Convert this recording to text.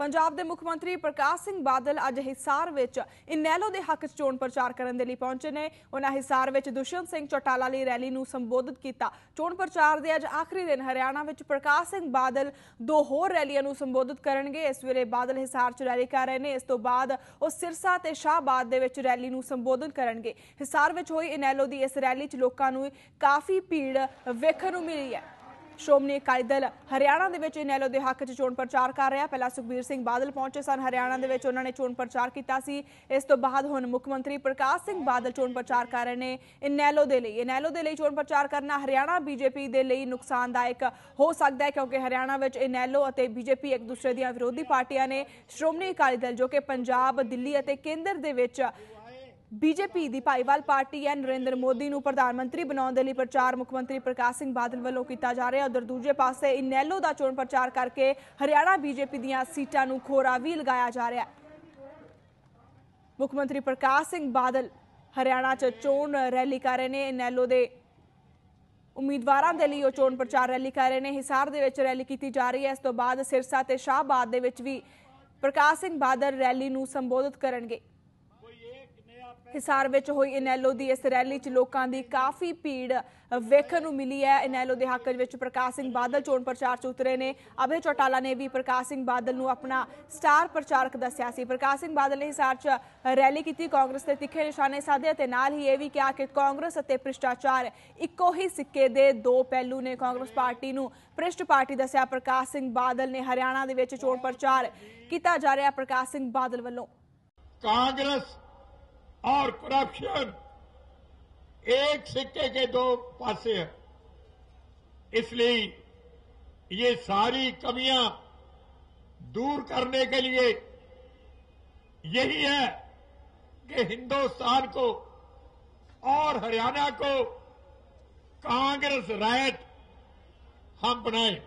ਪੰਜਾਬ ਦੇ ਮੁੱਖ ਮੰਤਰੀ ਪ੍ਰਕਾਸ਼ ਸਿੰਘ ਬਾਦਲ ਅੱਜ ਹਿਸਾਰ ਵਿੱਚ ਇਨੈਲੋ ਦੇ ਹੱਕ 'ਚ ਚੋਣ ਪ੍ਰਚਾਰ ਕਰਨ ਦੇ ਲਈ ਪਹੁੰਚੇ ਨੇ। ਉਹਨਾਂ ਹਿਸਾਰ ਵਿੱਚ ਦੁਸ਼ਯੰਤ ਸਿੰਘ ਚੌਟਾਲਾ ਲਈ ਰੈਲੀ ਨੂੰ ਸੰਬੋਧਿਤ ਕੀਤਾ। ਚੋਣ ਪ੍ਰਚਾਰ ਦੇ ਅੱਜ ਆਖਰੀ ਦਿਨ ਹਰਿਆਣਾ ਵਿੱਚ ਪ੍ਰਕਾਸ਼ ਸਿੰਘ ਬਾਦਲ ਦੋ ਹੋਰ ਰੈਲੀਆਂ ਨੂੰ ਸੰਬੋਧਿਤ ਕਰਨਗੇ। ਇਸ ਵੇਲੇ ਬਾਦਲ ਹਿਸਾਰ 'ਚ ਰੈਲੀ ਕਰ ਰਹੇ ਨੇ। ਇਸ ਤੋਂ ਬਾਅਦ ਉਹ ਸਿਰਸਾ ਤੇ ਸ਼ਾਹਬਾਦ ਦੇ ਵਿੱਚ ਰੈਲੀ ਨੂੰ ਸੰਬੋਧਨ ਕਰਨਗੇ। ਹਿਸਾਰ ਵਿੱਚ ਹੋਈ ਇਨੈਲੋ ਦੀ ਇਸ ਰੈਲੀ 'ਚ ਲੋਕਾਂ ਨੂੰ ਕਾਫੀ ਭੀੜ ਵੇਖਣ ਨੂੰ ਮਿਲੀ ਹੈ। ਸ਼੍ਰੋਮਣੀ ਅਕਾਲੀ ਦਲ ਹਰਿਆਣਾ ਦੇ ਵਿੱਚ ਇਨੈਲੋ ਦੇ ਹੱਕ 'ਚ ਚੋਣ ਪ੍ਰਚਾਰ ਕਰ ਰਿਹਾ। ਪਹਿਲਾਂ ਸੁਖਬੀਰ ਸਿੰਘ ਬਾਦਲ ਪਹੁੰਚੇ ਸਨ ਹਰਿਆਣਾ ਦੇ ਵਿੱਚ। ਉਹਨਾਂ ਨੇ ਚੋਣ ਪ੍ਰਚਾਰ ਕੀਤਾ ਸੀ। ਇਸ ਤੋਂ ਬਾਅਦ ਹੁਣ ਮੁੱਖ ਮੰਤਰੀ ਪ੍ਰਕਾਸ਼ ਸਿੰਘ ਬਾਦਲ ਚੋਣ ਪ੍ਰਚਾਰ ਕਰ ਰਹੇ ਨੇ ਇਨੈਲੋ ਦੇ ਲਈ। ਇਨੈਲੋ ਦੇ ਲਈ ਚੋਣ ਪ੍ਰਚਾਰ ਕਰਨਾ ਹਰਿਆਣਾ ਬੀਜੇਪੀ ਦੇ ਲਈ ਨੁਕਸਾਨਦਾਇਕ ਹੋ ਸਕਦਾ ਹੈ ਕਿਉਂਕਿ ਹਰਿਆਣਾ ਵਿੱਚ ਇਨੈਲੋ ਅਤੇ ਬੀਜੇਪੀ ਇੱਕ ਦੂਸਰੇ ਦੀਆਂ ਵਿਰੋਧੀ ਪਾਰਟੀਆਂ ਨੇ ਸ਼੍ਰੋਮਣੀ ਅਕਾਲੀ ਦਲ ਜੋ ਕਿ ਪੰਜਾਬ, ਦਿੱਲੀ ਅਤੇ ਕੇਂਦਰ ਦੇ ਵਿੱਚ ਬੀਜੇਪੀ ਦੀ ਭਾਈਵਾਲ ਪਾਰਟੀ ਹੈ। ਨਰਿੰਦਰ ਮੋਦੀ ਨੂੰ ਪ੍ਰਧਾਨ ਮੰਤਰੀ ਬਣਾਉਣ ਦੇ ਲਈ ਪ੍ਰਚਾਰ ਮੁੱਖ ਮੰਤਰੀ ਪ੍ਰਕਾਸ਼ ਸਿੰਘ ਬਾਦਲ ਵੱਲੋਂ ਕੀਤਾ ਜਾ ਰਿਹਾ। ਹੈ ਉਧਰ ਦੂਜੇ ਪਾਸੇ ਇਨੈਲੋ ਦਾ ਚੋਣ ਪ੍ਰਚਾਰ ਕਰਕੇ ਹਰਿਆਣਾ ਬੀਜੇਪੀ ਦੀਆਂ ਸੀਟਾਂ ਨੂੰ ਖੋਰਾ ਵੀ ਲਗਾਇਆ ਜਾ ਰਿਹਾ ਹੈ। ਮੁੱਖ ਮੰਤਰੀ ਪ੍ਰਕਾਸ਼ ਸਿੰਘ ਬਾਦਲ ਹਰਿਆਣਾ 'ਚ ਚੋਣ ਰੈਲੀ ਕਰ ਰਹੇ ਨੇ। ਇਨੈਲੋ ਦੇ ਉਮੀਦਵਾਰਾਂ ਦੇ ਲਈ ਉਹ ਚੋਣ ਪ੍ਰਚਾਰ ਰੈਲੀ ਕਰ ਰਹੇ ਨੇ। ਹਿਸਾਰ ਦੇ ਵਿੱਚ ਰੈਲੀ ਕੀਤੀ ਜਾ ਰਹੀ ਹੈ। ਇਸ ਤੋਂ ਬਾਅਦ ਸਿਰਸਾ ਤੇ ਸ਼ਾਹਬਾਦ ਦੇ ਵਿੱਚ ਵੀ ਪ੍ਰਕਾਸ਼ ਸਿੰਘ ਬਾਦਲ ਰੈਲੀ ਨੂੰ ਸੰਬੋਧਿਤ ਕਰਨਗੇ। ਹਿਸਾਰ ਵਿੱਚ ਹੋਈ ਇਨੈਲੋ ਦੀ ਇਸ ਰੈਲੀ 'ਚ ਲੋਕਾਂ ਦੀ ਕਾਫੀ ਭੀੜ ਵੇਖਣ ਨੂੰ ਮਿਲੀ ਹੈ। ਇਨੈਲੋ ਦੇ ਹੱਕ ਵਿੱਚ ਪ੍ਰਕਾਸ਼ ਸਿੰਘ ਬਾਦਲ ਚੋਣ ਪ੍ਰਚਾਰ 'ਚ ਉਤਰੇ ਨੇ। ਅਭੇ ਚੌਟਾਲਾ ਨੇ ਵੀ ਪ੍ਰਕਾਸ਼ ਸਿੰਘ ਬਾਦਲ ਨੂੰ ਆਪਣਾ ਸਟਾਰ ਪ੍ਰਚਾਰਕ ਦੱਸਿਆ ਸੀ। ਪ੍ਰਕਾਸ਼ ਸਿੰਘ ਬਾਦਲ ਨੇ ਹਿਸਾਰ 'ਚ ਰੈਲੀ ਕੀਤੀ। ਕਾਂਗਰਸ ਤੇ ਤਿੱਖੇ ਨਿਸ਼ਾਨੇ ਸਾਧੇ ਅਤੇ ਨਾਲ ਹੀ ਇਹ ਵੀ ਕਿਹਾ ਕਿ ਕਾਂਗਰਸ ਅਤੇ ਭ੍ਰਿਸ਼ਟਾਚਾਰ ਇੱਕੋ ਹੀ ਸਿੱਕੇ ਦੇ ਦੋ ਪਹਿਲੂ ਨੇ। ਕਾਂਗਰਸ ਪਾਰਟੀ ਨੂੰ ਭ੍ਰਿਸ਼ਟ ਪਾਰਟੀ ਦੱਸਿਆ। ਪ੍ਰਕਾਸ਼ ਸਿੰਘ ਬਾਦਲ ਨੇ ਹਰਿਆਣਾ ਦੇ ਵਿੱਚ ਚੋਣ ਪ੍ਰਚਾਰ ਕੀਤਾ ਜਾ ਰਿਹਾ ਪ੍ਰਕਾਸ਼ ਸਿੰਘ ਬਾਦਲ ਵੱਲੋਂ। ਕਾਂਗਰਸ और करप्शन एक सिक्के के दो पासे हैं। इसलिए ये सारी कमियाँ दूर करने के लिए यही है कि हिंदुस्तान को और हरियाणा को कांग्रेस रायट हम बनाएँ।